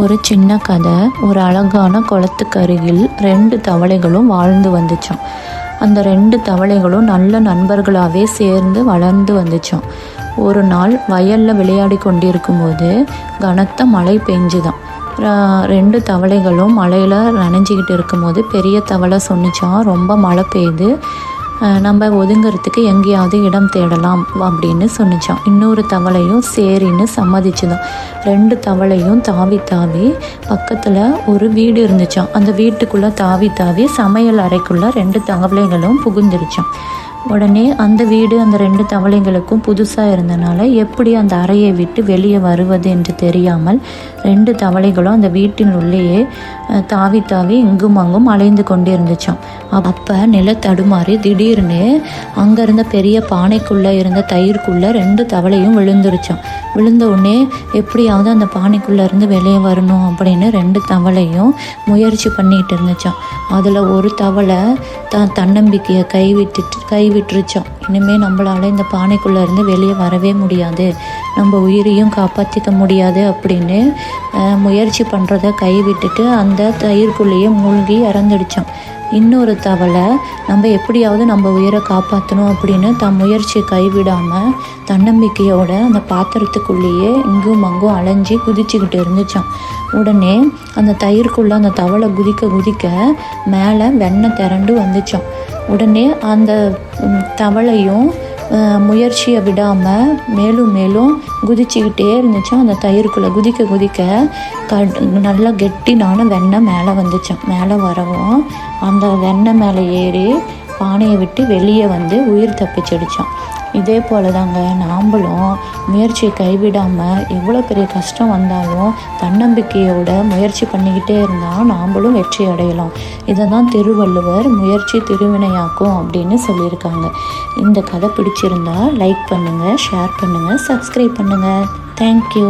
ஒரு சின்ன கதை ஒரு அழகான குளத்துக்கு அருகில் ரெண்டு தவளைகளும் வாழ்ந்து வந்துச்சோம். அந்த ரெண்டு தவளைகளும் நல்ல நண்பர்களாகவே சேர்ந்து வளர்ந்து வந்துச்சோம். ஒரு நாள் வயலில் விளையாடி கொண்டிருக்கும்போது கனத்த மழை பெஞ்சுதான். ரெண்டு தவளைகளும் மழையில் நனைஞ்சிக்கிட்டு இருக்கும்போது பெரிய தவளை சொன்னிச்சான் ரொம்ப மழை பெய்யுது நம்ம ஒதுங்கிறதுக்கு எங்கேயாவது இடம் தேடலாம் அப்படின்னு சொன்னிச்சான். இன்னொரு தவளையும் சரின்னு சம்மதிச்சுதான். ரெண்டு தவளையும் தாவி தாவி பக்கத்தில் ஒரு வீடு இருந்துச்சான் அந்த வீட்டுக்குள்ளே தாவி தாவி சமையல் அறைக்குள்ளே ரெண்டு தவளைகளும் புகுந்துருச்சான் உடனே அந்த வீடு அந்த ரெண்டு தவளைகளுக்கும் புதுசாக இருந்தனால எப்படி அந்த அறையை விட்டு வெளியே வருவது என்று தெரியாமல் ரெண்டு தவளைகளும் அந்த வீட்டின் உள்ளேயே தாவி தாவி இங்கும் அங்கும் அலைந்து கொண்டு இருந்துச்சாம் அப்போ நில தடுமாறி திடீர்னு அங்கே இருந்த பெரிய பானைக்குள்ளே இருந்த தயிர்க்குள்ளே ரெண்டு தவளையும் விழுந்துருச்சோம். விழுந்த உடனே எப்படியாவது அந்த பானைக்குள்ளே இருந்து வெளியே வரணும் அப்படின்னு ரெண்டு தவளையும் முயற்சி பண்ணிகிட்டு இருந்துச்சோம். அதில் ஒரு தவளை த தன்னம்பிக்கையை கைவிட்டுட்டு விட்டுருச்சோம். இனிமேல் நம்மளால் இந்த பானைக்குள்ளே இருந்து வெளியே வரவே முடியாது. நம்ம உயிரையும் காப்பாற்றிக்க முடியாது அப்படின்னு முயற்சி பண்ணுறத கைவிட்டுட்டு அந்த தயிர்க்குள்ளேயே மூழ்கி இறந்துடுச்சான் இன்னொரு தவளை நம்ம எப்படியாவது நம்ம உயிரை காப்பாற்றணும் அப்படின்னு தன் முயற்சியை கைவிடாமல் தன்னம்பிக்கையோட அந்த பாத்திரத்துக்குள்ளேயே இங்கும் அங்கும் அலைஞ்சி குதிச்சுக்கிட்டு இருந்துச்சான் உடனே அந்த தயிர்க்குள்ளே அந்த தவளை குதிக்க குதிக்க மேலே வெண்ணெய் திரண்டு வந்துச்சான் உடனே அந்த தவளையும் முயற்சியை விடாமல் மேலும் மேலும் குதிச்சுக்கிட்டே இருந்துச்சான் அந்த தயிருக்குள்ளே குதிக்க குதிக்க க நல்லா கெட்டினான வெண்ணெய் மேலே வந்துச்சான் மேலே வரவும் அந்த வெண்ணெய் மேலே ஏறி பானையை விட்டு வெளியே வந்து உயிர் தப்பிச்சிடுச்சான் இதே போல தாங்க நாம்பளும் முயற்சியை கைவிடாமல் எவ்வளோ பெரிய கஷ்டம் வந்தாலும் தன்னம்பிக்கையோட முயற்சி பண்ணிக்கிட்டே இருந்தால் நாம்பளும் வெற்றி அடையலாம். இதை தான் திருவள்ளுவர் முயற்சி திருவினையாக்கும் அப்படின்னு சொல்லியிருக்காங்க. இந்த கதை பிடிச்சிருந்தா லைக் பண்ணுங்கள் ஷேர் பண்ணுங்கள் சப்ஸ்கிரைப் பண்ணுங்கள் தேங்க்யூ